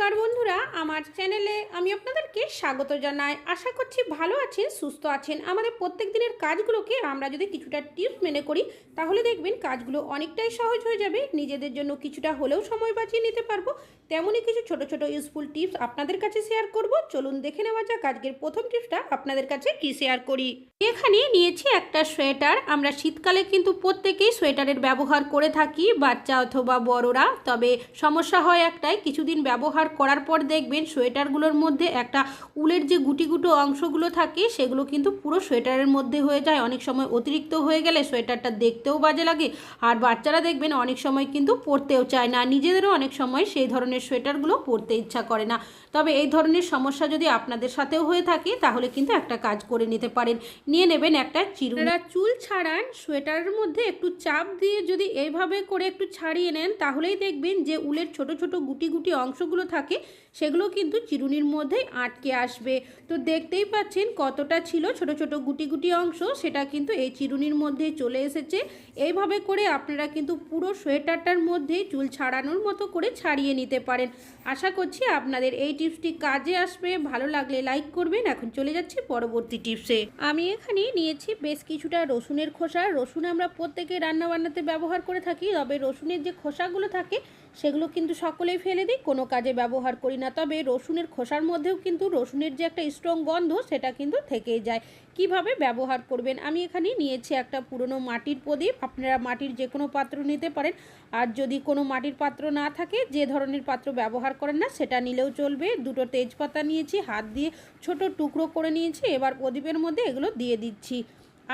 নমস্কার বন্ধুরা, আমার চ্যানেলে আমি আপনাদেরকে স্বাগত জানাই। আশা করছি ভালো আছেন, সুস্থ আছেন। আমাদের প্রত্যেক দিনের কাজগুলোকে আমরা যদি কিছুটা টিপস মেনে করি, তাহলে দেখবেন কাজগুলো অনেকটাই সহজ হয়ে যাবে। নিজেদের জন্য কিছুটা হলেও সময় বাঁচিয়ে নিতে পারব। তেমনই কিছু ছোট ছোট ইউজফুল টিপস আপনাদের কাছে শেয়ার করব। চলুন দেখে নেওয়া যাক, আজকের প্রথম টিপসটা আপনাদের কাছে কি শেয়ার করি? এখানে নিয়েছি একটা সোয়েটার আমরা শীতকালে কিন্তু প্রত্যেকেই সোয়েটারের ব্যবহার করে থাকি, বাচ্চা অথবা বড়রা। তবে সমস্যা হয় একটাই, কিছুদিন ব্যবহার করার পর দেখবেন সোয়েটারগুলোর মধ্যে একটা উলের যে গুটি গুটিগুটো অংশগুলো থাকে, সেগুলো কিন্তু পুরো সোয়েটারের মধ্যে হয়ে যায়। অনেক সময় অতিরিক্ত হয়ে গেলে সোয়েটারটা দেখতেও বাজে লাগে। আর বাচ্চারা দেখবেন অনেক সময় কিন্তু পরতেও চায় না। নিজেদেরও অনেক সময় সেই ধরনের সোয়েটারগুলো পরতে ইচ্ছা করে না। তবে এই ধরনের সমস্যা যদি আপনাদের সাথেও হয়ে থাকে, তাহলে কিন্তু একটা কাজ করে নিতে পারেন। নিয়ে নেবেন একটা চিরুনা। চুল ছাড়ান, সোয়েটারের মধ্যে একটু চাপ দিয়ে যদি এইভাবে করে একটু ছাড়িয়ে নেন, তাহলেই দেখবেন যে উলের ছোট ছোট গুটি গুটি অংশগুলো থাকে সেগুলো কিন্তু চিরুনির মধ্যেই আটকে আসবে। তো দেখতেই পাচ্ছেন কতটা ছিল ছোট ছোট গুটি গুটি অংশ, সেটা কিন্তু এই চিরুনির মধ্যে চলে এসেছে। এইভাবে করে আপনারা কিন্তু পুরো সোয়েটারটার মধ্যেই চুল ছাড়ানোর মতো করে ছাড়িয়ে নিতে পারেন। আশা করছি আপনাদের এই টিপসটি কাজে আসবে। ভালো লাগলে লাইক করবেন। এখন চলে যাচ্ছি পরবর্তী টিপসে। আমি এখানে নিয়েছি বেশ কিছুটা রসুনের খোসা। রসুন আমরা প্রত্যেকে রান্না বান্নাতে ব্যবহার করে থাকি, তবে রসুনের যে খোসাগুলো থাকে, সেগুলো কিন্তু সকলেই ফেলে দিই। কোনো কাজে ব্যবহার করি না, তবে রসুনের খোসার মধ্যেও কিন্তু রসুনের যে একটা স্ট্রং গন্ধ, সেটা কিন্তু থেকেই যায়। কীভাবে ব্যবহার করবেন? আমি এখানে নিয়েছি একটা পুরনো মাটির প্রদীপ। আপনারা মাটির যে কোনো পাত্র নিতে পারেন। আর যদি কোনো মাটির পাত্র না থাকে, যে ধরনের পাত্র ব্যবহার করেন না, সেটা নিলেও চলবে। দুটো তেজপাতা নিয়েছি, হাত দিয়ে ছোট টুকরো করে নিয়েছি। এবার প্রদীপের মধ্যে এগুলো দিয়ে দিচ্ছি।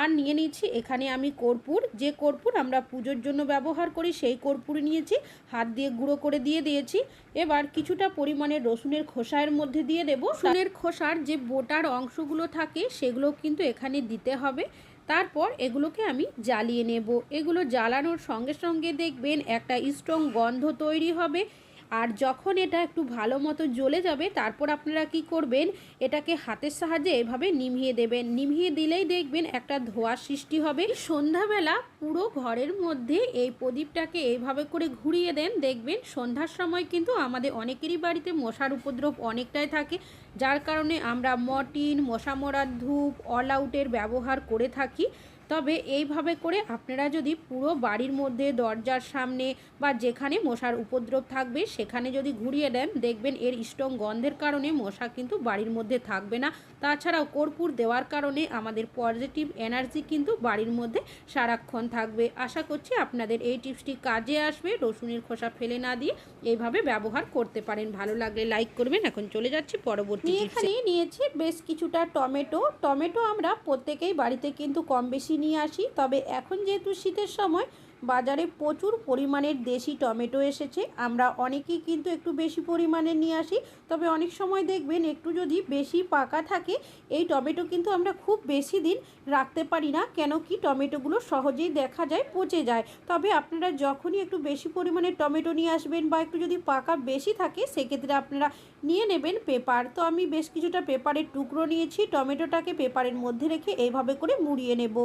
আর নিয়ে নিয়েছি, এখানে আমি কর্পূর। যে কর্পূর আমরা পুজোর জন্য ব্যবহার করি, সেই কর্পূর নিয়েছি, হাত দিয়ে গুঁড়ো করে দিয়ে দিয়েছি। এবার কিছুটা পরিমাণে রসুনের খোসার মধ্যে দিয়ে দেব। রসুনের খোসার যে বোটার অংশগুলো থাকে, সেগুলো কিন্তু এখানে দিতে হবে। তারপর এগুলোকে আমি জ্বালিয়ে নেব। এগুলো জ্বালানোর সঙ্গে সঙ্গে দেখবেন একটা স্ট্রং গন্ধ তৈরি হবে। আর যখন এটা একটু ভালো মতো জ্বলে যাবে, তারপর আপনারা কি করবেন, এটাকে হাতের সাহায্যে এভাবে নিভিয়ে দেবেন। নিভিয়ে দিলেই দেখবেন একটা ধোঁয়ার সৃষ্টি হবে। সন্ধ্যাবেলা পুরো ঘরের মধ্যে এই প্রদীপটাকে এইভাবে করে ঘুরিয়ে দেন। দেখবেন সন্ধ্যার সময় কিন্তু আমাদের অনেকেরই বাড়িতে মশার উপদ্রব অনেকটাই থাকে, যার কারণে আমরা মটিন মশা মরার ধূপ, অল আউটের ব্যবহার করে থাকি। তবে এইভাবে করে আপনারা যদি পুরো বাড়ির মধ্যে দরজার সামনে বা যেখানে মশার উপদ্রব থাকবে সেখানে যদি ঘুরিয়ে দেন দেখবেন এর স্ট্রং গন্ধের কারণে মশা কিন্তু বাড়ির মধ্যে থাকবে না। তাছাড়াও কর্পূর দেওয়ার কারণে আমাদের পজিটিভ এনার্জি কিন্তু বাড়ির মধ্যে সারাক্ষণ থাকবে। আশা করছি আপনাদের এই টিপসটি কাজে আসবে। রসুনের খোসা ফেলে না দিয়ে এইভাবে ব্যবহার করতে পারেন। ভালো লাগলে লাইক করবেন। এখন চলে যাচ্ছি পরবর্তী এখানে নিয়েছি বেশ কিছুটা টমেটো। টমেটো আমরা প্রত্যেকেই বাড়িতে কিন্তু কম বেশি নিয়ে আসি। তবে এখন যেহেতু শীতের সময়, বাজারে প্রচুর পরিমাণের দেশি টমেটো এসেছে। আমরা অনেকেই কিন্তু একটু বেশি পরিমাণে নিয়ে আসি। তবে অনেক সময় দেখবেন একটু যদি বেশি পাকা থাকে, এই টমেটো কিন্তু আমরা খুব বেশি দিন রাখতে পারি না। কেন কি টমেটোগুলো সহজেই দেখা যায়, পচে যায়। তবে আপনারা যখনই একটু বেশি পরিমাণে টমেটো নিয়ে আসবেন বা একটু যদি পাকা বেশি থাকে, সেক্ষেত্রে আপনারা নিয়ে নেবেন পেপার। তো আমি বেশ কিছুটা পেপারের টুকরো নিয়েছি। টমেটোটাকে পেপারের মধ্যে রেখে এইভাবে করে মুড়িয়ে নেব।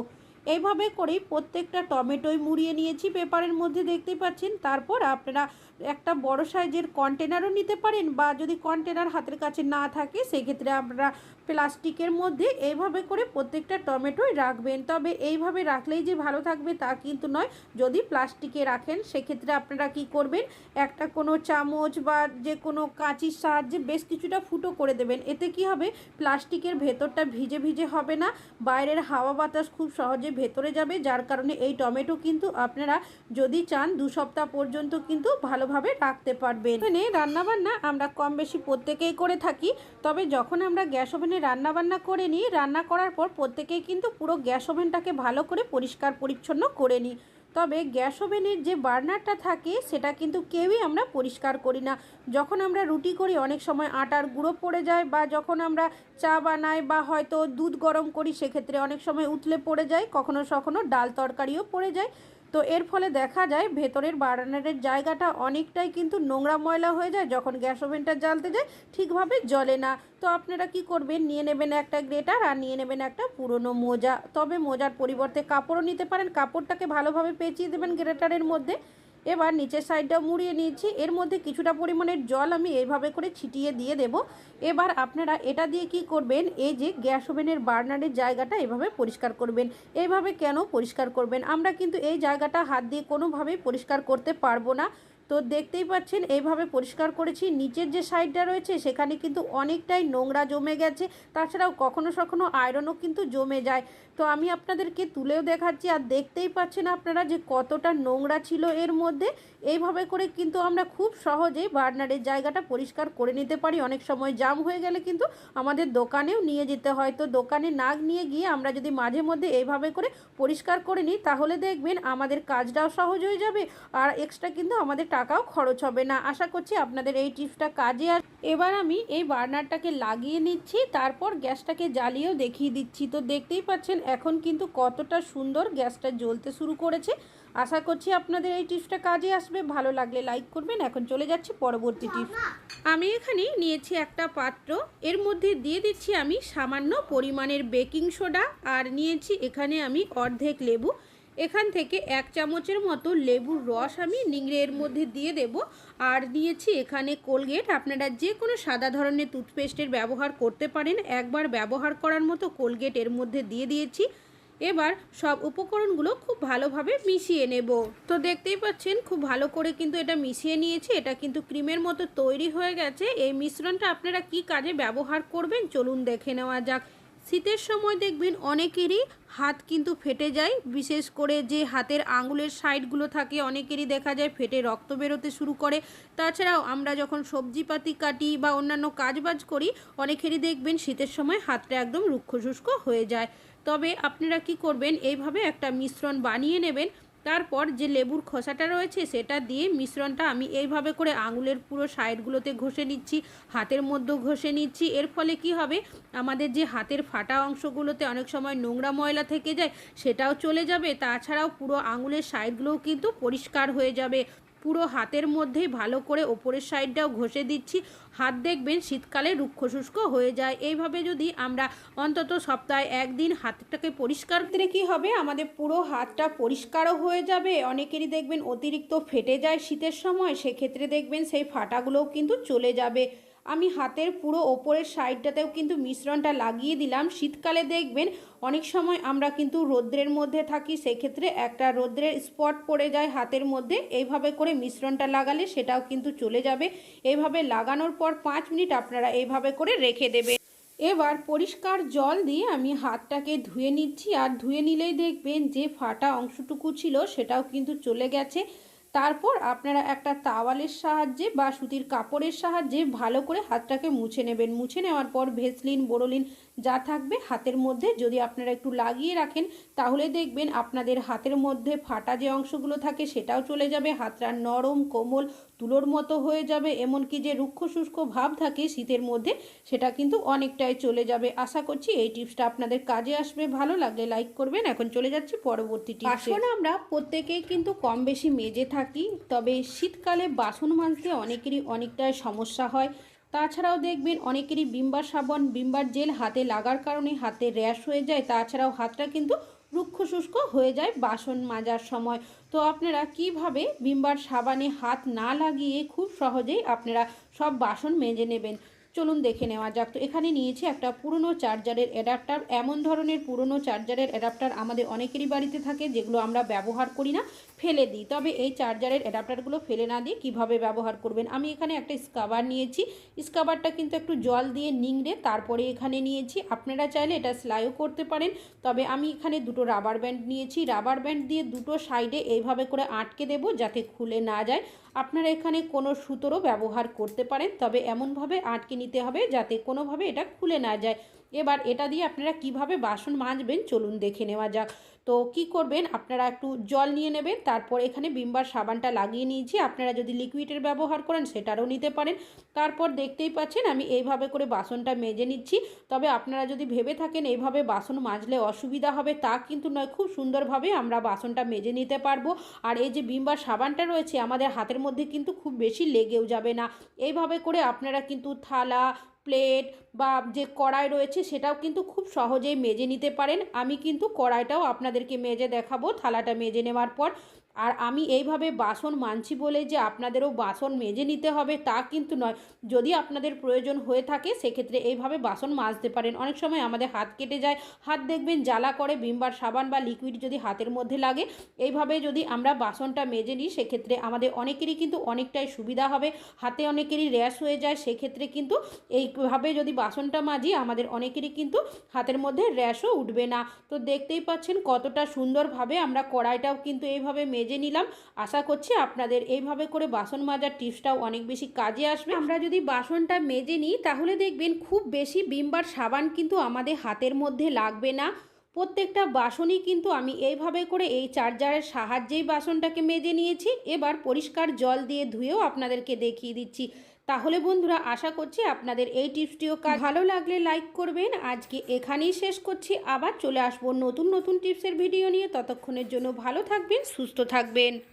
এইভাবে করেই প্রত্যেকটা টমেটোই মুড়িয়ে নিয়েছি। পেপারের মধ্যে দেখতে পাচ্ছেন। তারপর আপনারা একটা বড় সাইজের কন্টেনারও নিতে পারেন বা যদি কন্টেনার হাতের কাছে না থাকে, সেক্ষেত্রে আপনারা প্লাস্টিকের মধ্যে এইভাবে করে প্রত্যেকটা টমেটোই রাখবেন। তবে এইভাবে রাখলেই যে ভালো থাকবে তা কিন্তু নয়। যদি প্লাস্টিকে রাখেন, সেক্ষেত্রে আপনারা কি করবেন? একটা কোনো চামচ বা যে কোনো কাঁচির সাহায্যে বেশ কিছুটা ফুটো করে দেবেন। এতে কি হবে? প্লাস্টিকের ভেতরটা ভিজে ভিজে হবে না। বাইরের হাওয়া বাতাস খুব সহজে ভেতরে যাবে। যার কারণে এই টমেটো কিন্তু আপনারা যদি চান, দু সপ্তাহ পর্যন্ত কিন্তু ভালোভাবে রাখতে পারবেন। এখানে রান্নাবান্না আমরা কম বেশি প্রত্যেকেই করে থাকি, তবে যখন আমরা গ্যাস ওভেনে রান্নাবান্না করে নিই, রান্না করার পর প্রত্যেকেই কিন্তু পুরো গ্যাস ওভেনটাকে ভালো করে পরিষ্কার পরিচ্ছন্ন করে নিই। তবে গ্যাস ওভেনের যে বার্নারটা থাকে, সেটা কিন্তু কেউই আমরা পরিষ্কার করি না। যখন আমরা রুটি করি, অনেক সময় আটার গুঁড়ো পড়ে যায় বা যখন আমরা চা বানাই বা হয়তো দুধ গরম করি, সেক্ষেত্রে অনেক সময় উতলে পড়ে যায় কখনো কখনো ডাল তরকারিও পড়ে যায়। তো এর ফলে দেখা যায় ভেতরের বার্নারের জায়গাটা অনেকটাই কিন্তু নোংরা ময়লা হয়ে যায়, যখন গ্যাস ওভেনটা জ্বালতে যায়, ঠিকভাবে জ্বলে না। তো আপনারা কি করবেন? নিয়ে নেবেন একটা গ্রেটার আর নিয়ে নেবেন একটা পুরনো মোজা। তবে মোজার পরিবর্তে কাপড়ও নিতে পারেন। কাপড়টাকে ভালোভাবে পেঁচিয়ে দেবেন গ্রেটারের মধ্যে। এবার নিচের সাইডটা মুড়িয়ে নিয়েছি। এর মধ্যে কিছুটা পরিমাণের জল আমি এইভাবে করে ছিটিয়ে দিয়ে দেব। এবার আপনারা এটা দিয়ে কি করবেন? এই যে গ্যাস ওভেনের বার্নারের জায়গাটা এভাবে পরিষ্কার করবেন। এইভাবে কেন পরিষ্কার করবেন? আমরা কিন্তু এই জায়গাটা হাত দিয়ে কোনোভাবেই পরিষ্কার করতে পারব না। তো দেখতেই পাচ্ছেন এইভাবে পরিষ্কার করেছি। নিচের যে সাইডটা রয়েছে, সেখানে কিন্তু অনেকটাই নোংরা জমে গেছে। তাছাড়াও কখনো কখনো আয়রনও কিন্তু জমে যায়। তো আমি আপনাদেরকে তুলেও দেখাচ্ছি, আর দেখতেই পাচ্ছেন আপনারা যে কতটা নোংরা ছিল এর মধ্যে। এইভাবে করে কিন্তু আমরা খুব সহজেই বার্নারের জায়গাটা পরিষ্কার করে নিতে পারি। অনেক সময় জাম হয়ে গেলে কিন্তু আমাদের দোকানেও নিয়ে যেতে হয়। তো দোকানে নাক নিয়ে গিয়ে আমরা যদি মাঝে মধ্যে এইভাবে করে পরিষ্কার করে নিই, তাহলে দেখবেন আমাদের কাজটাও সহজ হয়ে যাবে, আর এক্সট্রা কিন্তু আমাদের টাকাও খরচ হবে না। আশা করছি আপনাদের এই টিপসটা কাজে আর এবার আমি এই বার্নারটাকে লাগিয়ে নিচ্ছি, তারপর গ্যাসটাকে জ্বালিয়েও দেখিয়ে দিচ্ছি। তো দেখতেই পাচ্ছেন এখন কিন্তু কতটা সুন্দর গ্যাসটা জ্বলতে শুরু করেছে। আশা করছি আপনাদের এই টিপসটা কাজে আসবে। ভালো লাগলে লাইক করবেন। এখন চলে যাচ্ছি পরবর্তী টিপস। আমি এখানে নিয়েছি একটা পাত্র। এর মধ্যে দিয়ে দিচ্ছি আমি সামান্য পরিমাণের বেকিং সোডা। আর নিয়েছি এখানে আমি অর্ধেক লেবু। এখান থেকে এক চামচের মতো লেবুর রস আমি নিংড়ে এর মধ্যে দিয়ে দেব। আর দিয়েছি এখানে কোলগেট। আপনারা যে কোনো সাদা ধরনের টুথপেস্টের ব্যবহার করতে পারেন। একবার ব্যবহার করার মতো কোলগেট এর মধ্যে দিয়ে দিয়েছি। এবার সব উপকরণগুলো খুব ভালোভাবে মিশিয়ে নেব। তো দেখতেই পাচ্ছেন, খুব ভালো করে কিন্তু এটা মিশিয়ে নিয়েছি। এটা কিন্তু ক্রিমের মতো তৈরি হয়ে গেছে। এই মিশ্রণটা আপনারা কি কাজে ব্যবহার করবেন? চলুন দেখে নেওয়া যাক। শীতের সময় দেখবেন অনেকেরই হাত কিন্তু ফেটে যায়। বিশেষ করে যে হাতের আঙুলের সাইডগুলো থাকে, অনেকেরই দেখা যায় ফেটে রক্ত বেরোতে শুরু করে। তাছাড়াও আমরা যখন সবজিপাতি কাটি বা অন্যান্য কাজবাজ করি, অনেকেরই দেখবেন শীতের সময় হাতটা একদম রুক্ষ শুষ্ক হয়ে যায়। তবে আপনারা কি করবেন? এইভাবে একটা মিশ্রণ বানিয়ে নেবেন। তারপর যে লেবুর খোসাটা রয়েছে সেটা দিয়ে মিশ্রণটা আমি এইভাবে করে আঙুলের পুরো সাইডগুলোতে ঘষে নিচ্ছি, হাতের মধ্যে ঘষে নিচ্ছি। এর ফলে কি হবে? আমাদের যে হাতের ফাটা অংশগুলোতে অনেক সময় নোংরা ময়লা থেকে যায়, সেটাও চলে যাবে। তাছাড়াও পুরো আঙুলের সাইডগুলোও কিন্তু পরিষ্কার হয়ে যাবে। পুরো হাতের মধ্যেই ভালো করে ওপরের সাইডটাও ঘষে দিচ্ছি। হাত দেখবেন শীতকালে রুক্ষ শুষ্ক হয়ে যায়। এইভাবে যদি আমরা অন্তত সপ্তাহে একদিন হাতটাকে পরিষ্কার দিলে কী হবে? আমাদের পুরো হাতটা পরিষ্কারও হয়ে যাবে। অনেকেরই দেখবেন অতিরিক্ত ফেটে যায় শীতের সময়। সেক্ষেত্রে দেখবেন সেই ফাটাগুলোও কিন্তু চলে যাবে। আমি হাতের পুরো ওপরের সাইডটাতেও কিন্তু মিশ্রণটা লাগিয়ে দিলাম। শীতকালে দেখবেন অনেক সময় আমরা কিন্তু রৌদ্রের মধ্যে থাকি, সেক্ষেত্রে একটা রৌদ্রের স্পট পড়ে যায় হাতের মধ্যে। এইভাবে করে মিশ্রণটা লাগালে সেটাও কিন্তু চলে যাবে। এইভাবে লাগানোর পর পাঁচ মিনিট আপনারা এইভাবে করে রেখে দেবে এবার পরিষ্কার জল দিয়ে আমি হাতটাকে ধুয়ে নিচ্ছি। আর ধুয়ে নিলেই দেখবেন যে ফাটা অংশটুকু ছিল সেটাও কিন্তু চলে গেছে। তারপর আপনারা একটা তাওয়ালের সাহায্যে বা সুতির কাপড়ের সাহায্যে ভালো করে হাতটাকে মুছে নেবেন। মুছে নেওয়ার পর ভেসলিন, বোরোলিন যা থাকবে হাতের মধ্যে। যদি আপনারা একটু লাগিয়ে রাখেন, তাহলে দেখবেন আপনাদের হাতের মধ্যে ফাটা যে অংশগুলো থাকে সেটাও চলে যাবে। হাতটা নরম, কোমল, তুলোর মতো হয়ে যাবে। এমনকি যে রুক্ষ শুষ্ক ভাব থাকে শীতের মধ্যে, সেটা কিন্তু অনেকটাই চলে যাবে। আশা করছি এই টিপসটা আপনাদের কাজে আসবে। ভালো লাগলে লাইক করবেন। এখন চলে যাচ্ছি পরবর্তী টিপস। আমরা প্রত্যেকেই কিন্তু কম বেশি মেজে থাকি, তবে শীতকালে বাসন মাজতে অনেকেরই অনেকটাই সমস্যা হয়। তাছাড়াও দেখবেন অনেকেরই বিম্বার সাবান, বিম্বার জেল হাতে লাগার কারণে হাতে র্যাশ হয়ে যায়। তাছাড়াও হাতটা কিন্তু রুক্ষ শুষ্ক হয়ে যায় বাসন মাজার সময়। তো আপনারা কীভাবে বিম্বার সাবানে হাত না লাগিয়ে খুব সহজেই আপনারা সব বাসন মেজে নেবেন? চলুন দেখে নেওয়া যাক। তো এখানে নিয়েছি একটা পুরনো চার্জারের অ্যাডাপ্টার। এমন ধরনের পুরনো চার্জারের অ্যাডাপ্টার আমাদের অনেকেরই বাড়িতে থাকে, যেগুলো আমরা ব্যবহার করি না, ফেলে দিই। তবে এই চার্জারের অ্যাডাপ্টারগুলো ফেলে না দিয়ে কীভাবে ব্যবহার করবেন? আমি এখানে একটা স্কাবার নিয়েছি। স্কাবারটা কিন্তু একটু জল দিয়ে নিংড়ে তারপরে এখানে নিয়েছি। আপনারা চাইলে এটা সেলাইও করতে পারেন। তবে আমি এখানে দুটো রাবার ব্যান্ড নিয়েছি। রাবার ব্যান্ড দিয়ে দুটো সাইডে এইভাবে করে আটকে দেবো যাতে খুলে না যায়। আপনারা এখানে কোনো সুতোরও ব্যবহার করতে পারেন, তবে এমনভাবে আটকে নিতে হবে যাতে কোনোভাবে এটা খুলে না যায়। এবার এটা দিয়ে আপনারা কীভাবে বাসন মাজবেন চলুন দেখে নেওয়া যাক। তো কি করবেন? আপনারা একটু জল নিয়ে নেবেন, তারপর এখানে বিম্বার সাবানটা লাগিয়ে নিয়েছি। আপনারা যদি লিকুইডের ব্যবহার করেন সেটারও নিতে পারেন। তারপর দেখতেই পাচ্ছেন আমি এইভাবে করে বাসনটা মেজে নিচ্ছি। তবে আপনারা যদি ভেবে থাকেন এইভাবে বাসন মাজলে অসুবিধা হবে, তা কিন্তু নয়, খুব সুন্দরভাবে আমরা বাসনটা মেজে নিতে পারব। আর এই যে বিম্বার সাবানটা রয়েছে, আমাদের হাতের মধ্যে কিন্তু খুব বেশি লেগেও যাবে না। এইভাবে করে আপনারা কিন্তু থালা প্লেট বা যে কড়াই রয়েছে সেটাও কিন্তু খুব সহজেই মেজে নিতে পারেন। আমি কিন্তু কড়াইটাও আপনাদেরকে মেজে দেখাবো, থালাটা মেজে নেওয়ার পর। আর আমি এইভাবে বাসন মানছি বলে যে আপনাদেরও বাসন মেজে নিতে হবে, তা কিন্তু নয়। যদি আপনাদের প্রয়োজন হয়ে থাকে, সেক্ষেত্রে এইভাবে বাসন মাজতে পারেন। অনেক সময় আমাদের হাত কেটে যায়, হাত দেখবেন জ্বালা করে, ভিমবার সাবান বা লিকুইড যদি হাতের মধ্যে লাগে, এইভাবে যদি আমরা বাসনটা মেজে নিই, সেক্ষেত্রে আমাদের অনেকেরই কিন্তু অনেকটাই সুবিধা হবে। হাতে অনেকেরই র্যাশ হয়ে যায়, সেক্ষেত্রে কিন্তু এইভাবে যদি বাসনটা মাজি, আমাদের অনেকেরই কিন্তু হাতের মধ্যে র্যাশও উঠবে না। তো দেখতেই পাচ্ছেন কতটা সুন্দরভাবে আমরা কড়াইটাও কিন্তু এইভাবে মেজে নিলাম। আশা করছি আপনাদের এইভাবে করে বাসন মাজার টিপসটাও অনেক বেশি কাজে আসবে। আমরা যদি বাসনটা মেজে নিই, তাহলে দেখবেন খুব বেশি বিমবার সাবান কিন্তু আমাদের হাতের মধ্যে লাগবে না। প্রত্যেকটা বাসনই কিন্তু আমি এইভাবে করে এই চার্জারের সাহায্যেই বাসনটাকে মেজে নিয়েছি। এবার পরিষ্কার জল দিয়ে ধুয়েও আপনাদেরকে দেখিয়ে দিচ্ছি। তাহলে বন্ধুরা আশা করছি আপনাদের এই টিপসটিও কাজ ভালো লাগলে লাইক করবেন। আজকে এখানেই শেষ করছি। আবার চলে আসব নতুন নতুন টিপসের ভিডিও নিয়ে। ততক্ষণের জন্য ভালো থাকবেন, সুস্থ থাকবেন।